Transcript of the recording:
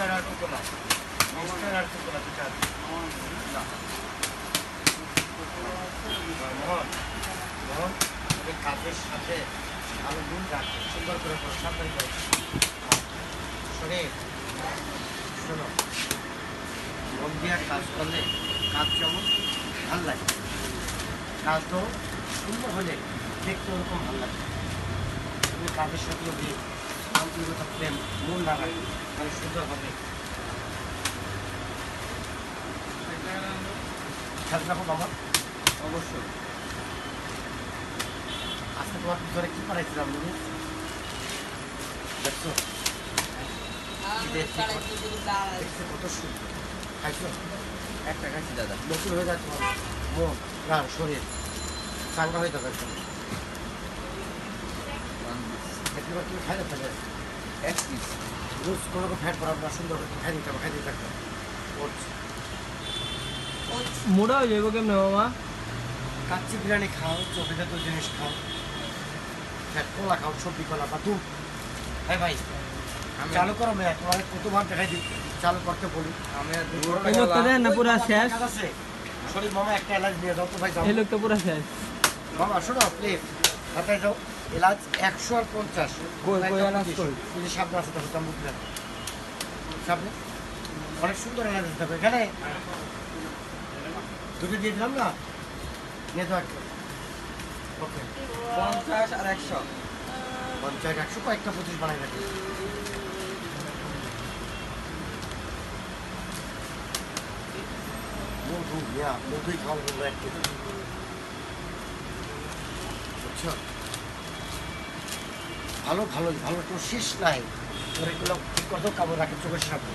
আর কোকোলা দুটা আছে। না। মোহন মোহন ওই কাজের সাথে ভালো গুণ রাখো, সুন্দর করে করো, সাবধান করো শোনে, শোনো মন দিয়ে কাজ করলে কাজ যেমন ভালো লাগে, কাজ তো সুন্দর হলে দেখতে ওরকম ভালো লাগে তুমি কাজের সাথে মন না রাখো তাহলে সুন্দর হবে। খেয়াল রাখো বাবা। অবশ্যই। আজকে তোমার ধরে কি পাঠাইছিলাম তুমি দেখছ? কত সুন্দর। খাইছো? একটা খাইছি দাদা। নতুন হয়ে তোমার মন প্রাণ শরীর। চাঙ্গা হয়ে যাবে একবার তুমি খাইলে থাকে এক পিস রোজ কোনো রকম ফ্যাট সুন্দর করে খাই দিতে খাই দিতে করছি মোটা হয়ে যাব কেমনে মামা? কাচ্চি বিরিয়ানি খাও চোখে জাতীয় জিনিস খাও ফ্যাট কলা খাও সবজি কলা বা দুধ। হ্যাঁ ভাই আমি চালু করো মেয়ে তোমার কতবার দেখাই দিই। চালু করতে বলি। আমি না। পুরা শেষ। শরীর মামা একটা এলাচ নিয়ে যাও তো ভাই যাও। এই লোকটা পুরা শেষ। মামা শোনো প্লিজ এলাচ একশো আর পঞ্চাশ। সামনে আছে দেখো চামুক সামনে অনেক সুন্দর এলাচ দিতে হবে। এখানে দুটো দিয়ে দিলাম না? নিয়ে ওকে। পঞ্চাশ আর একশো। পঞ্চাশ একশো কয়েকটা পঁচিশ বানাই রাখি। মধু ইয়া মধুই খাওয়া এক কেজি। বুঝছ ভালো ভালো ভালো তো শেষ নাই। তোর এগুলো কত কাপড় রাখে চোখের সামনে।